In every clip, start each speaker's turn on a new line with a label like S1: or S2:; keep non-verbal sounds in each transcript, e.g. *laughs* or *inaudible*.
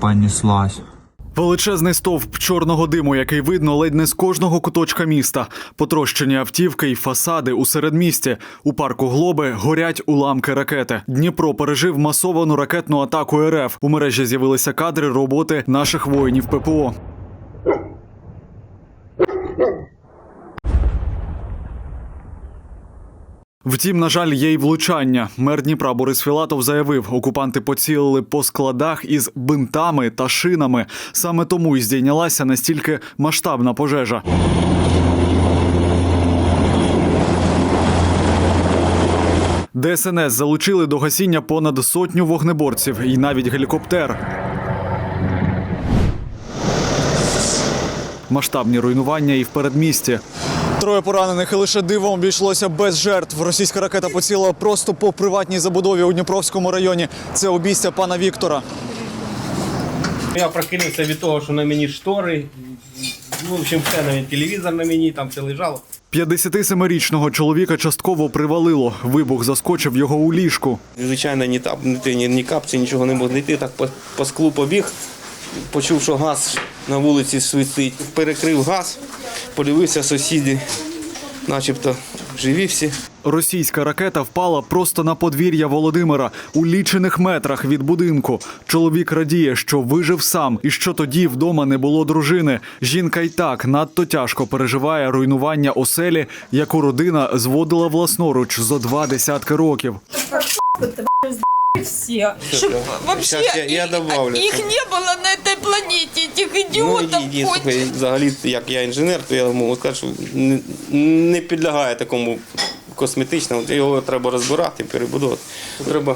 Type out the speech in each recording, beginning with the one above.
S1: понеслась.
S2: Величезний стовп чорного диму, який видно ледь не з кожного куточка міста. Потрощені автівки й фасади у середмісті. У парку Глоби горять уламки ракети. Дніпро пережив масовану ракетну атаку РФ. У мережі з'явилися кадри роботи наших воїнів ППО. Втім, на жаль, є й влучання. Мер Дніпра Борис Філатов заявив, окупанти поцілили по складах із бинтами та шинами. Саме тому й здійнялася настільки масштабна пожежа. ДСНС залучили до гасіння понад сотню вогнеборців і навіть гелікоптер. Масштабні руйнування і в передмісті. Троє поранених і лише дивом обійшлося без жертв. Російська ракета поцілила просто по приватній забудові у Дніпровському районі. Це обійстя пана Віктора.
S3: Я прокинувся від того, що на мені штори. Ну, в общем, все навіть телевізор на мені, там все лежало.
S2: 57-річного чоловіка частково привалило. Вибух заскочив його у ліжку.
S3: Звичайно, ні тап, ні, ні, капці, нічого не мог знайти. Так по, по склу побіг, почув, що газ на вулиці свистить. Перекрив газ, подивився сусіди, начебто живі всі.
S2: Російська ракета впала просто на подвір'я Володимира у лічених метрах від будинку. Чоловік радіє, що вижив сам, і що тоді вдома не було дружини. Жінка й так надто тяжко переживає руйнування оселі, яку родина зводила власноруч зо два десятки років
S4: все. Чтоб вообще
S3: Щас я- я
S4: и-
S3: добавлю.
S4: их не было на этой планете, этих
S3: Ну,
S4: идиотов.
S3: і, і,
S4: хоть-
S3: слухай, взагалі, як я інженер, то я можу сказати, що не, не підлягає такому косметичному. Його треба розбирати, перебудувати. Треба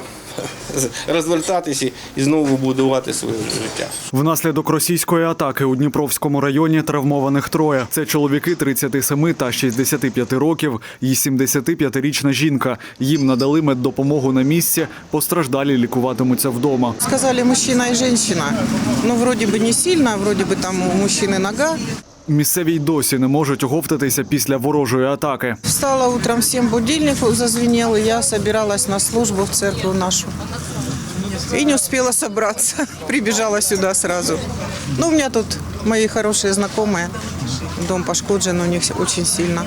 S3: розвертатися і знову будувати своє життя.
S2: Внаслідок російської атаки у Дніпровському районі травмованих троє. Це чоловіки 37 та 65 років і 75-річна жінка. Їм надали меддопомогу на місці. Постраждалі лікуватимуться вдома.
S5: Сказали мужчина и женщина. Ну, вроде бы не сильно, вроде бы там у мужчины нога.
S2: Місцеві й досі не можуть оговтатися після ворожої атаки.
S5: Встала утром, всім будильник зазвенел, и я збиралась на службу в церкву нашу. И не успела собраться. *laughs* Прибежала сюда сразу. Ну, у меня тут мои хорошие знакомые. Дом пошкоджен у них очень сильно.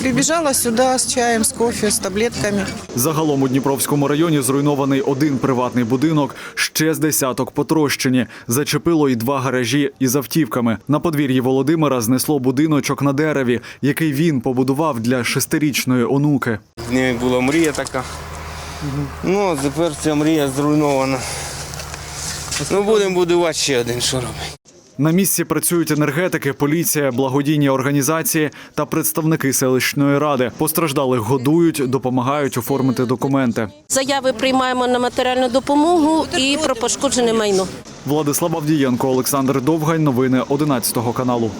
S5: Прибежала сюда с чаем, с кофе, с таблетками.
S2: Загалом у Дніпровському районі зруйнований один приватний будинок, ще з десяток потрощені. Зачепило й два гаражі із автівками. На подвір'ї Володимира знесло будиночок на дереві, який він побудував для шестирічної онуки.
S3: В неї була мрія така. Ну, а тепер ця мрія зруйнована. Ну, будемо будувати ще один, що робити.
S2: На місці працюють енергетики, поліція, благодійні організації та представники селищної ради. Постраждалих годують, допомагають оформити документи.
S6: Заяви приймаємо на матеріальну допомогу і про пошкоджене майно.
S2: Владислав Авдієнко, Олександр Довгань. Новини 11 каналу.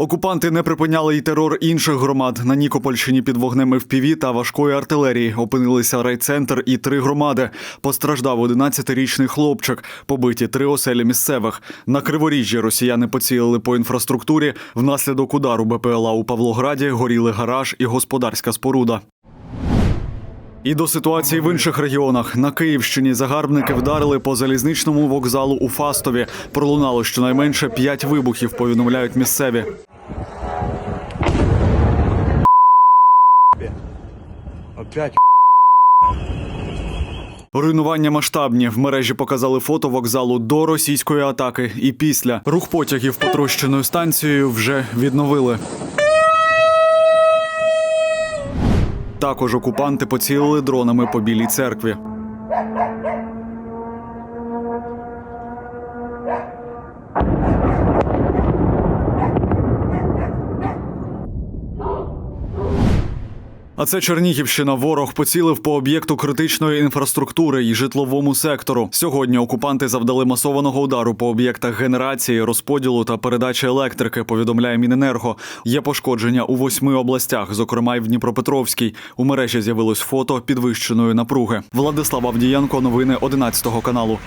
S2: Окупанти не припиняли й терор інших громад. На Нікопольщині під вогнем ФПВ та важкої артилерії опинилися райцентр і три громади. Постраждав 11-річний хлопчик, побиті три оселі місцевих. На Криворіжжі росіяни поцілили по інфраструктурі. Внаслідок удару БПЛА у Павлограді горіли гараж і господарська споруда. І до ситуації в інших регіонах на Київщині загарбники вдарили по залізничному вокзалу у Фастові. Пролунало щонайменше п'ять вибухів. Повідомляють місцеві. Руйнування масштабні в мережі показали фото вокзалу до російської атаки. І після рух потягів потрощеною станцією вже відновили. Також окупанти поцілили дронами по білій церкві. А це Чернігівщина. Ворог поцілив по об'єкту критичної інфраструктури і житловому сектору. Сьогодні окупанти завдали масованого удару по об'єктах генерації, розподілу та передачі електрики. Повідомляє Міненерго. Є пошкодження у восьми областях, зокрема й в Дніпропетровській. У мережі з'явилось фото підвищеної напруги. Владислав Авдієнко. Новини 11 каналу.